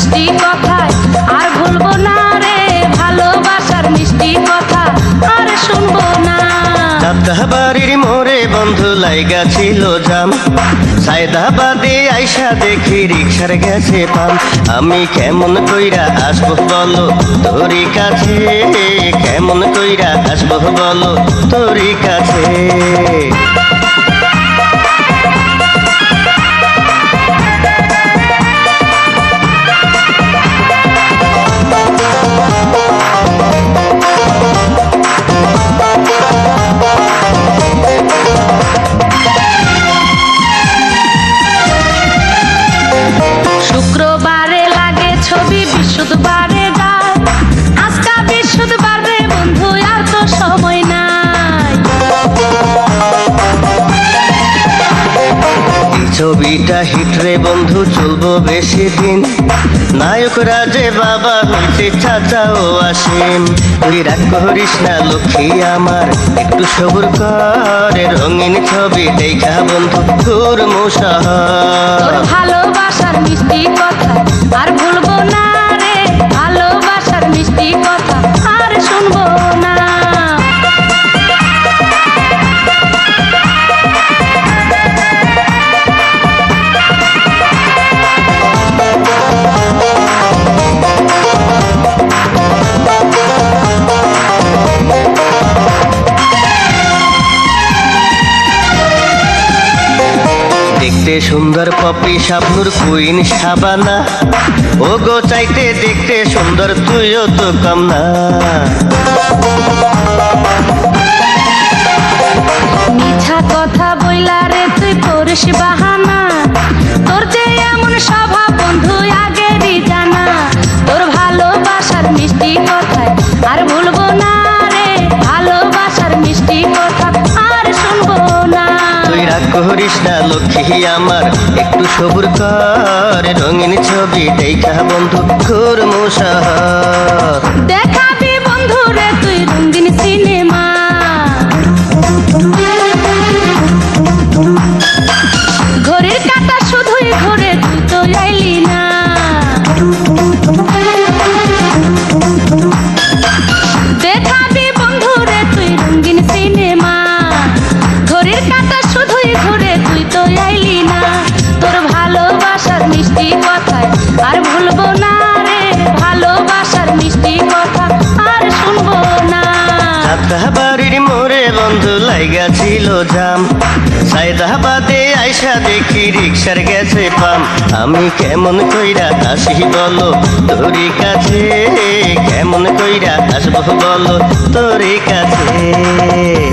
মিষ্টি কথায়। আর ভুলবো না রে, ভালোবাসার মিষ্টি কথা। আর শুনব না। বাড়ির মোড়ে বন্ধু লাইগা ছিল জাম। সায়দাবাদে আইসা দেখি রিক্সার গেছে পাম আমি কেমন কইরা আসব বলো, তোরই কাছে? কেমন কইরা আসব বলো, তোরই কাছে? ছবিটা হিটরে বন্ধু, চলবো বেশি দিন। নায়ক রাজে বাবা হইতে চাচা ও আসেন। তুই রাগ করিস না, লক্ষ্মী আমার, একটু সবুর করে রঙিন ছবি দেখা বন্ধু তোর তোর ভালোবাসার মিষ্টি কথা, আর দেখতে সুন্দর পপি সাপুর কুইন সাবানা। ও গো চাইতে দেখতে সুন্দর, তুইও তো কম না মিঠা কথা বইলা রে, তুই করিস লক্ষ্মী আমার, একটু সবুর কর, রঙিন ছবি দেখা বন্ধু তোর মশা দেখাবি বন্ধু রে তুই রঙিন সিনেমা লাইগা ছিল জাম। সায়দাবাদে আইসা দেখি রিক্সার গেছে পাম আমি কেমন কইরা আসি বলো, তোরই কাছে কেমন কইরা আসব বলো, তোরই কাছে।